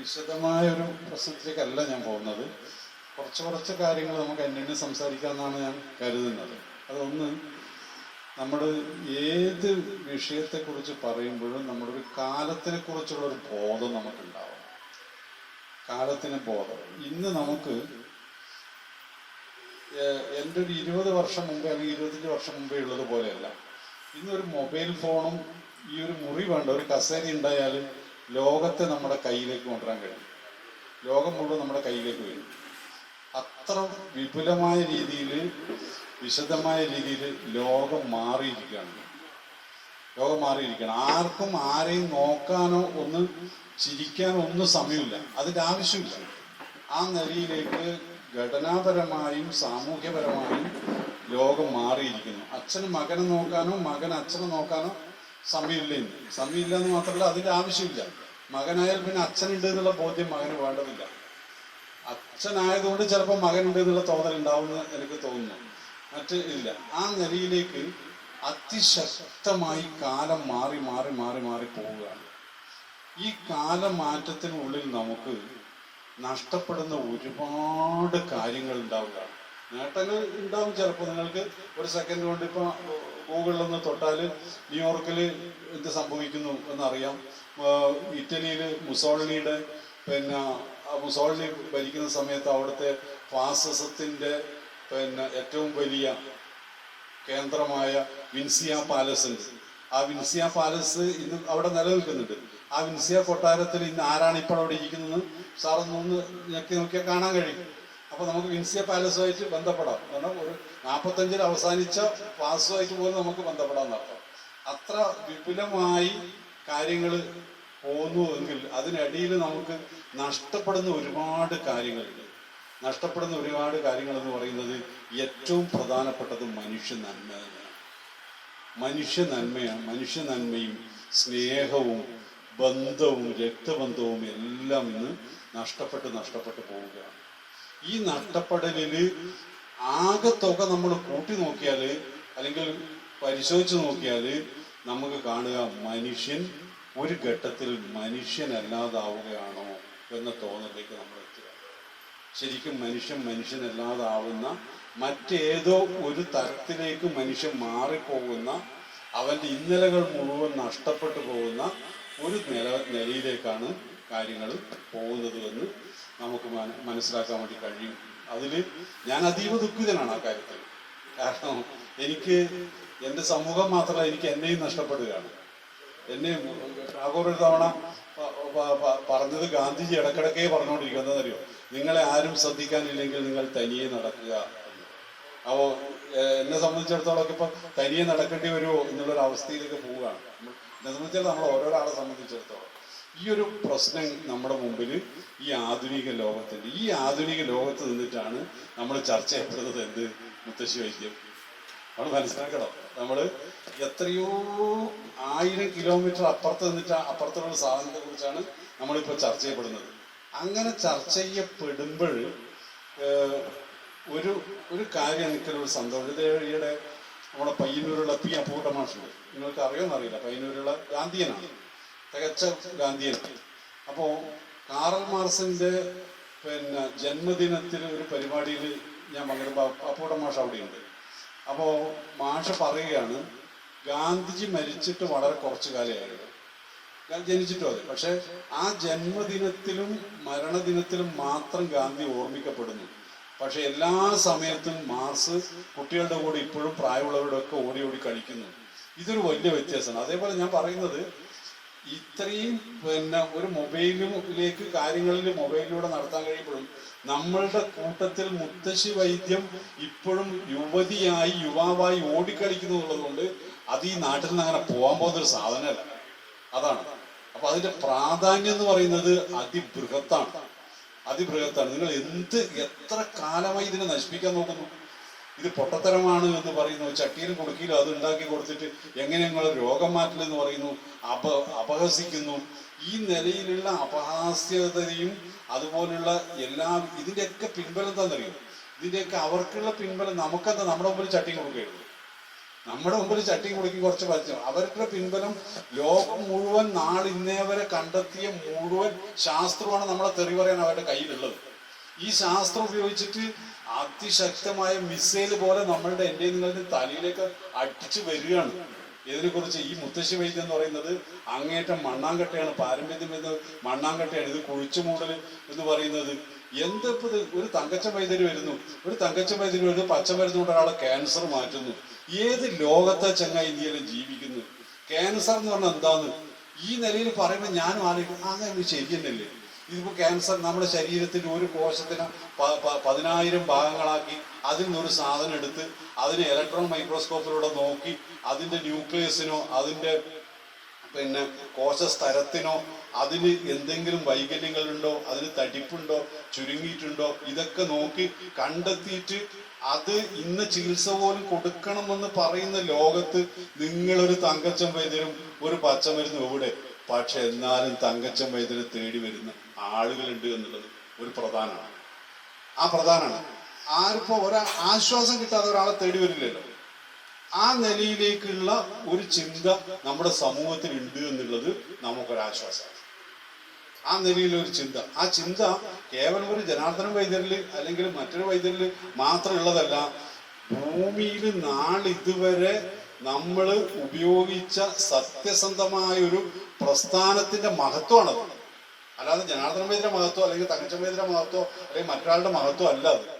വിശദമായ ഒരു പ്രശ്നത്തിലേക്കല്ല ഞാൻ പോകുന്നത്. കുറച്ച് കുറച്ച് കാര്യങ്ങൾ നമുക്ക് അന്യോന്യം സംസാരിക്കാമെന്നാണ് ഞാൻ കരുതുന്നത്. അതൊന്ന് നമ്മൾ ഏത് വിഷയത്തെക്കുറിച്ച് പറയുമ്പോഴും നമ്മുടെ ഒരു കാലത്തിനെ കുറിച്ചുള്ള ഒരു ബോധം നമുക്കുണ്ടാവും കാലത്തിന് ബോധം. ഇന്ന് നമുക്ക് എന്റെ ഒരു ഇരുപത് വർഷം മുമ്പേ അല്ലെങ്കിൽ ഇരുപത്തഞ്ച് വർഷം മുമ്പേ ഉള്ളത് പോലെയല്ല ഇന്നൊരു മൊബൈൽ ഫോണും ഈ ഒരു മുറി വേണ്ട ഒരു കസേര ഉണ്ടായാൽ ലോകത്തെ നമ്മുടെ കയ്യിലേക്ക് കൊണ്ടുവരാൻ കഴിയും. ലോകം മുഴുവൻ നമ്മുടെ കയ്യിലേക്ക് വരും. അത്ര വിപുലമായ രീതിയിൽ വിശദമായ രീതിയിൽ ലോകം മാറിയിരിക്കുകയാണ്. ലോകം മാറിയിരിക്കുകയാണ്. ആർക്കും ആരെയും നോക്കാനോ ഒന്ന് ചിരിക്കാനോ ഒന്നും സമയമില്ല. അതിന്റെ ആവശ്യമില്ല. ആ നിലയിലേക്ക് ഘടനാപരമായും സാമൂഹ്യപരമായും ലോകം മാറിയിരിക്കുന്നു. അച്ഛന് മകനെ നോക്കാനോ മകൻ അച്ഛനെ നോക്കാനോ സമയമില്ല സമയമില്ല എന്ന് മാത്രമല്ല അതിന്റെ ആവശ്യമില്ല. മകനായാൽ പിന്നെ അച്ഛനുണ്ട് എന്നുള്ള ബോധ്യം മകന് വേണ്ടതില്ല. അച്ഛനായതുകൊണ്ട് ചിലപ്പോൾ മകനുണ്ട് എന്നുള്ള തോന്നൽ ഉണ്ടാവുമെന്ന് എനിക്ക് തോന്നുന്നു. മറ്റ് ഇല്ല. ആ നിലയിലേക്ക് അതിശക്തമായി കാലം മാറി മാറി മാറി മാറി പോവുകയാണ്. ഈ കാലമാറ്റത്തിനുള്ളിൽ നമുക്ക് നഷ്ടപ്പെടുന്ന ഒരുപാട് കാര്യങ്ങൾ ഉണ്ടാവുകയാണ്. നേട്ടങ്ങൾ ഉണ്ടാവും ചിലപ്പോൾ നിങ്ങൾക്ക് ഒരു സെക്കൻഡ് കൊണ്ട് ഇപ്പോൾ ഒന്ന് തൊട്ടാൽ ന്യൂയോർക്കിൽ എന്ത് സംഭവിക്കുന്നു എന്നറിയാം. ഇറ്റലിയിൽ മുസോളിനിയുടെ പിന്നെ മുസോളിനി ഭരിക്കുന്ന സമയത്ത് അവിടുത്തെ ഫാസിസത്തിന്റെ പിന്നെ ഏറ്റവും വലിയ കേന്ദ്രമായ വിൻസിയ പാലസ്. ആ വിൻസിയ പാലസ് ഇന്ന് അവിടെ നിലനിൽക്കുന്നുണ്ട്. ആ വിൻസിയ കൊട്ടാരത്തിൽ ഇന്ന് ആരാണ് ഇപ്പോൾ അവിടെ ഇരിക്കുന്നത് സാറൊന്നൊന്ന് ഞെക്കി നോക്കിയാൽ കാണാൻ കഴിയും. അപ്പൊ നമുക്ക് വിൻസിയ പാലസുമായിട്ട് ബന്ധപ്പെടാം. കാരണം ഒരു നാൽപ്പത്തഞ്ചിൽ അവസാനിച്ച പാസുമായിട്ട് പോലും നമുക്ക് ബന്ധപ്പെടാൻ നടത്താം അത്ര വിപുലമായി കാര്യങ്ങൾ പോകുന്നു എങ്കിൽ അതിനടിയിൽ നമുക്ക് നഷ്ടപ്പെടുന്ന ഒരുപാട് കാര്യങ്ങളുണ്ട് നഷ്ടപ്പെടുന്ന ഒരുപാട് കാര്യങ്ങൾ എന്ന് പറയുന്നത് ഏറ്റവും പ്രധാനപ്പെട്ടത് മനുഷ്യ നന്മ തന്നെയാണ്. മനുഷ്യ നന്മയാണ്. മനുഷ്യ നന്മയും സ്നേഹവും ബന്ധവും രക്തബന്ധവും എല്ലാം ഇന്ന് നഷ്ടപ്പെട്ട് നഷ്ടപ്പെട്ട് പോവുകയാണ്. ഈ നഷ്ടപ്പെടലിന് ആകെ തുക നമ്മൾ കൂട്ടി നോക്കിയാൽ അല്ലെങ്കിൽ പരിശോധിച്ച് നോക്കിയാൽ നമുക്ക് കാണുക മനുഷ്യൻ ഒരു ഘട്ടത്തിൽ മനുഷ്യനല്ലാതാവുകയാണോ എന്ന തോന്നലിലേക്ക് നമ്മൾ എത്തുക. ശരിക്കും മനുഷ്യൻ മനുഷ്യനല്ലാതാവുന്ന മറ്റേതോ ഒരു തരത്തിലേക്ക് മനുഷ്യൻ മാറിപ്പോകുന്ന അവന്റെ ഇന്നലകൾ മുഴുവൻ നഷ്ടപ്പെട്ടു പോകുന്ന ഒരു നില നിലയിലേക്കാണ് കാര്യങ്ങൾ പോകുന്നത് എന്ന് നമുക്ക് മന- മനസ്സിലാക്കാൻ വേണ്ടി കഴിയും. അതിൽ ഞാൻ അതീവ ദുഃഖിതനാണ് ആ കാര്യത്തിൽ. കാരണം എനിക്ക് എന്റെ സമൂഹം മാത്രമല്ല എനിക്ക് എന്നെയും നഷ്ടപ്പെടുകയാണ്. എന്നെ ടാഗോർ ഒരു തവണ പറഞ്ഞത് ഗാന്ധിജി ഇടക്കിടക്കേ പറഞ്ഞുകൊണ്ടിരിക്കുന്നത് അറിയോ നിങ്ങളെ ആരും ശ്രദ്ധിക്കാനില്ലെങ്കിൽ നിങ്ങൾ തനിയെ നടക്കുക. അപ്പോൾ എന്നെ സംബന്ധിച്ചിടത്തോളം ഒക്കെ ഇപ്പൊ തനിയെ നടക്കേണ്ടി വരുമോ എന്നുള്ളൊരു അവസ്ഥയിലേക്ക് പോവുകയാണ്. എന്നെ സംബന്ധിച്ചിടത്തോളം നമ്മൾ ഓരോരാളെ സംബന്ധിച്ചിടത്തോളം. ഈ ഒരു പ്രശ്നം നമ്മുടെ മുമ്പിൽ ഈ ആധുനിക ലോകത്തിന്റെ ഈ ആധുനിക ലോകത്ത് നിന്നിട്ടാണ് നമ്മൾ ചർച്ച ചെയ്യപ്പെടുന്നത് എന്ത്? മുത്തശ്ശി വൈദ്യം. നമ്മൾ മനസ്സിലാക്കണം? നമ്മൾ എത്രയോ ആയിരം കിലോമീറ്റർ അപ്പുറത്ത് നിന്നിട്ട് അപ്പുറത്തുള്ള സാധനത്തെ കുറിച്ചാണ് നമ്മളിപ്പോൾ ചർച്ച ചെയ്യപ്പെടുന്നത്. അങ്ങനെ ചർച്ച ചെയ്യപ്പെടുമ്പോൾ ഒരു ഒരു കാര്യം എനിക്കൊരു സന്തോഷം. ഈയിടെ നമ്മുടെ പയ്യന്നൂരുള്ള പി അപ്പൂട്ട നിങ്ങൾക്ക് അറിയാമെന്നറിയില്ല പയ്യന്നൂരുള്ള ഗാന്ധിയനാണ്. തികച്ച ഗാന്ധിയൻ അപ്പോൾ കാറൽ മാർസിന്റെ പിന്നെ ജന്മദിനത്തിൽ ഒരു പരിപാടിയിൽ ഞാൻ പങ്കെടുപ്പോൾ അപ്പോടെ മാഷ അവിടെയുണ്ട്. അപ്പോൾ മാഷ പറയുകയാണ് ഗാന്ധിജി മരിച്ചിട്ട് വളരെ കുറച്ച് കാലമായിരുന്നു. ജനിച്ചിട്ടും അതെ. പക്ഷെ ആ ജന്മദിനത്തിലും മരണദിനത്തിലും മാത്രം ഗാന്ധി ഓർമ്മിക്കപ്പെടുന്നു. പക്ഷെ എല്ലാ സമയത്തും മാർസ് കുട്ടികളുടെ കൂടെ ഇപ്പോഴും പ്രായമുള്ളവരുടെ ഒക്കെ ഓടി ഓടി കളിക്കുന്നു. ഇതൊരു വലിയ വ്യത്യാസമാണ്. അതേപോലെ ഞാൻ പറയുന്നത് ഇത്രയും പിന്നെ ഒരു മൊബൈലിലേക്ക് കാര്യങ്ങളിൽ മൊബൈലിലൂടെ നടത്താൻ കഴിയുമ്പോഴും നമ്മളുടെ കൂട്ടത്തിൽ മുത്തശ്ശി വൈദ്യം ഇപ്പോഴും യുവതിയായി യുവാവായി ഓടിക്കളിക്കുന്നു എന്നുള്ളതുകൊണ്ട് അത് ഈ നാട്ടിൽ നിന്ന് അങ്ങനെ പോകാൻ പോകുന്ന ഒരു സാധനമല്ല. അതാണ്. അപ്പൊ അതിന്റെ പ്രാധാന്യം എന്ന് പറയുന്നത് അതിബൃഹത്താണ്. അതിബൃഹത്താണ്. നിങ്ങൾ എന്ത് എത്ര കാലമായി ഇതിനെ നശിപ്പിക്കാൻ നോക്കുന്നു? ഇത് പൊട്ടത്തരമാണ് എന്ന് പറയുന്നു. ചട്ടിയിലും കുടുക്കിയിലും അത് ഉണ്ടാക്കി കൊടുത്തിട്ട് എങ്ങനെ നിങ്ങൾ രോഗം മാറ്റില്ലെന്ന് പറയുന്നു? അപ അപഹസിക്കുന്നു. ഈ നിലയിലുള്ള അപഹാസ്യതയും അതുപോലുള്ള എല്ലാ ഇതിന്റെയൊക്കെ പിൻബലം എന്താണെന്നറിയോ? ഇതിന്റെയൊക്കെ അവർക്കുള്ള പിൻബലം നമുക്കെന്താ? നമ്മുടെ മുമ്പിൽ ചട്ടി കൊടുക്കുകയുള്ളൂ നമ്മുടെ മുമ്പിൽ ചട്ടി കുടുക്കി കുറച്ച് പരിചയം അവരുടെ പിൻബലം ലോകം മുഴുവൻ നാളിന്നേ വരെ കണ്ടെത്തിയ മുഴുവൻ ശാസ്ത്രമാണ് നമ്മളെ തെറി പറയാൻ അവരുടെ കയ്യിലുള്ളത്. ഈ ശാസ്ത്രം ഉപയോഗിച്ചിട്ട് അതിശക്തമായ മിസൈൽ പോലെ നമ്മളുടെ എന്റെ നിങ്ങളുടെ തലയിലേക്ക് അടിച്ചു വരികയാണ്. ഇതിനെക്കുറിച്ച് ഈ മുത്തശ്ശി വൈദ്യം എന്ന് പറയുന്നത് അങ്ങേറ്റം മണ്ണാങ്കട്ടയാണ് പാരമ്പര്യം എന്ന് മണ്ണാങ്കട്ടയാണ് ഇത് കുഴിച്ചു മൂടൽ എന്ന് പറയുന്നത്. എന്തിപ്പോ ഒരു തങ്കച്ച വൈദ്യര് വരുന്നു. ഒരു തങ്കച്ച വൈദ്യര് വരുന്നു പച്ചമരുന്ന് കൊണ്ട് ഒരാളെ ക്യാൻസർ മാറ്റുന്നു. ഏത് ലോകത്തെ ചങ്ങ ഇന്ത്യയിലും ജീവിക്കുന്നു? ക്യാൻസർ എന്ന് പറഞ്ഞാൽ എന്താന്ന്? ഈ നിലയിൽ പറയുമ്പോൾ ഞാനും ആലോചിക്കും അങ്ങനെ ശരിയല്ലേ ഇതിപ്പോ ക്യാൻസർ നമ്മുടെ ശരീരത്തിന്റെ ഒരു കോശത്തിന് പതിനായിരം ഭാഗങ്ങളാക്കി അതിൽ നിന്നൊരു സാധനം എടുത്ത് അതിനെ ഇലക്ട്രോൺ മൈക്രോസ്കോപ്പിലൂടെ നോക്കി അതിന്റെ ന്യൂക്ലിയസിനോ അതിന്റെ പിന്നെ കോശസ്തരത്തിനോ അതിന് എന്തെങ്കിലും വൈകല്യങ്ങളുണ്ടോ അതിന് തടിപ്പുണ്ടോ ചുരുങ്ങിയിട്ടുണ്ടോ ഇതൊക്കെ നോക്കി കണ്ടെത്തിയിട്ട് അത് ഇന്ന് ചികിത്സ പോലും കൊടുക്കണമെന്ന് പറയുന്ന ലോകത്ത് നിങ്ങളൊരു തങ്കച്ചം വൈദ്യരും ഒരു പച്ചമരുന്നും എവിടെ? പക്ഷെ എന്നാലും തങ്കച്ചം വൈദ്യരെ തേടി വരുന്ന ആളുകളുണ്ട് എന്നുള്ളത് ഒരു പ്രധാനമാണ്. ആ പ്രധാനമാണ്. ആർക്കോ ഒരാ ആശ്വാസം കിട്ടാതെ ഒരാളെ തേടി വരില്ലല്ലോ. ആ നിലയിലേക്കുള്ള ഒരു ചിന്ത നമ്മുടെ സമൂഹത്തിൽ ഉണ്ട് എന്നുള്ളത് നമുക്കൊരാശ്വാസമാണ്. ആ നിലയിലൊരു ചിന്ത. ആ ചിന്ത കേവലം ഒരു ജനാർദ്ദന വൈദ്യരിൽ അല്ലെങ്കിൽ മറ്റൊരു വൈദ്യരിൽ മാത്രമുള്ളതല്ല ഭൂമിയിൽ നാളിതുവരെ നമ്മൾ ഉപയോഗിച്ച സത്യസന്ധമായ ഒരു പ്രസ്ഥാനത്തിന്റെ മഹത്വമാണത്. അല്ലാതെ ജനാർദ്ദന വൈദ്യരുടെ മഹത്വം അല്ലെങ്കിൽ തങ്കച്ചൻ വൈദ്യരുടെ മഹത്വം അല്ലെങ്കിൽ മറ്റൊരാളുടെ മഹത്വം അല്ല അത്.